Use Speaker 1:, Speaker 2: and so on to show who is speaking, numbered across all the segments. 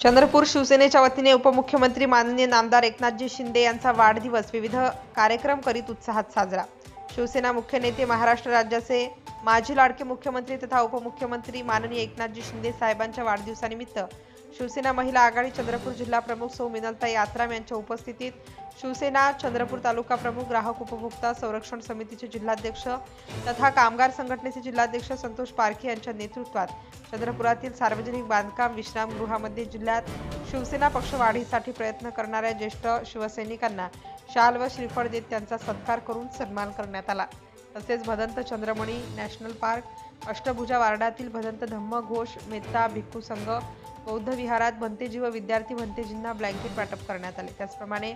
Speaker 1: चंद्रपूर शिवसेनेच्या वतीने उपमुख्यमंत्री माननीय नामदार एकनाथजी शिंदे यांचा वाढदिवस. विविध कार्यक्रम करीत उत्साहात साजरा. शिवसेना मुख्य नेते महाराष्ट्र राज्याचे माजी लाडके मुख्यमंत्री तथा उपमुख्यमंत्री माननीय एकनाथजी शिंदे साहेबांच्या वाढदिवसानिमित्त शिवसेना महिला आघाडी चंद्रपूर जिल्हा प्रमुख सौ मिनलताई आत्राम यांच्या उपस्थितीत शिवसेना चंद्रपूर तालुका प्रमुख ग्राहक उपभोक्ता संरक्षण समितीचे जिल्हाध्यक्ष तथा कामगार संघटनेचे जिल्हाध्यक्ष संतोष पारखे यांच्या नेतृत्वात चंद्रपुरातील सार्वजनिक बांधकाम विश्रामगृहामध्ये जिल्ह्यात शिवसेना पक्ष वाढीसाठी प्रयत्न करणाऱ्या ज्येष्ठ शिवसैनिकांना शाल व श्रीफळ देत त्यांचा सत्कार करून सन्मान करण्यात आला. तसेच भदंत चंद्रमणी नॅशनल पार्क अष्टभुजा वार्डातील भदंत धम्म घोष मेत्ता भिक्खू संघ बौद्ध विहारात भंतेजी व विद्यार्थी भंतेजींना ब्लँकेट वाटप करण्यात आले. त्याचप्रमाणे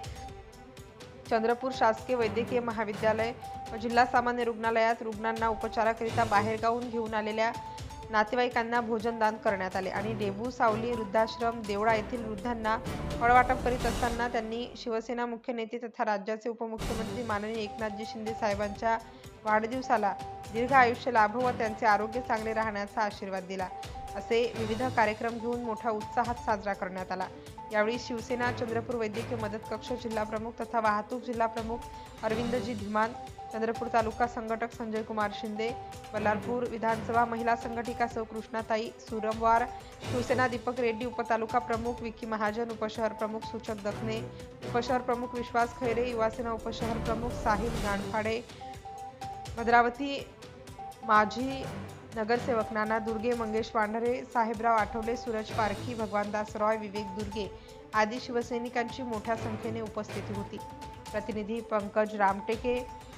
Speaker 1: चंद्रपूर शासकीय वैद्यकीय महाविद्यालय व जिल्हा सामान्य रुग्णालयात रुग्णांना उपचाराकरिता बाहेरगावून घेऊन आलेल्या नातेवाईकांना भोजनदान करण्यात आले आणि डेबू सावली वृद्धाश्रम देवळा येथील वृद्धांना फळवाटप करीत असताना त्यांनी शिवसेना मुख्य नेते तथा राज्याचे उपमुख्यमंत्री माननीय एकनाथजी शिंदे साहेबांच्या वाढदिवसाला दीर्घ आयुष्य लाभो व त्यांचे आरोग्य चांगले राहण्याचा आशीर्वाद दिला. असे विविध कार्यक्रम घेऊन मोठ्या उत्साहात साजरा करण्यात आला. यावेळी शिवसेना चंद्रपूर वैद्यकीय मदत कक्ष जिल्हाप्रमुख तथा वाहतूक जिल्हाप्रमुख अरविंदजी धीमान चंद्रपूर तालुका संघटक संजय कुमार शिंदे बल्लारपूर विधानसभा महिला संघटिका सौ कृष्णाताई सुरमवार शिवसेना दीपक रेड्डी उपतालुका प्रमुख विकी महाजन उपशहर प्रमुख सूचक दखने उपशहर प्रमुख विश्वास खैरे युवासेना उपशहर प्रमुख साहिल गांडफाडे भद्रावती माजी नगरसेवक नाना दुर्गे मंगेश वांढरे साहेबराव आठवले सूरज पारखी भगवानदास रॉय विवेक दुर्गे आदी शिवसैनिकांची मोठ्या संख्येने उपस्थिती होती. प्रतिनिधी पंकज रामटेके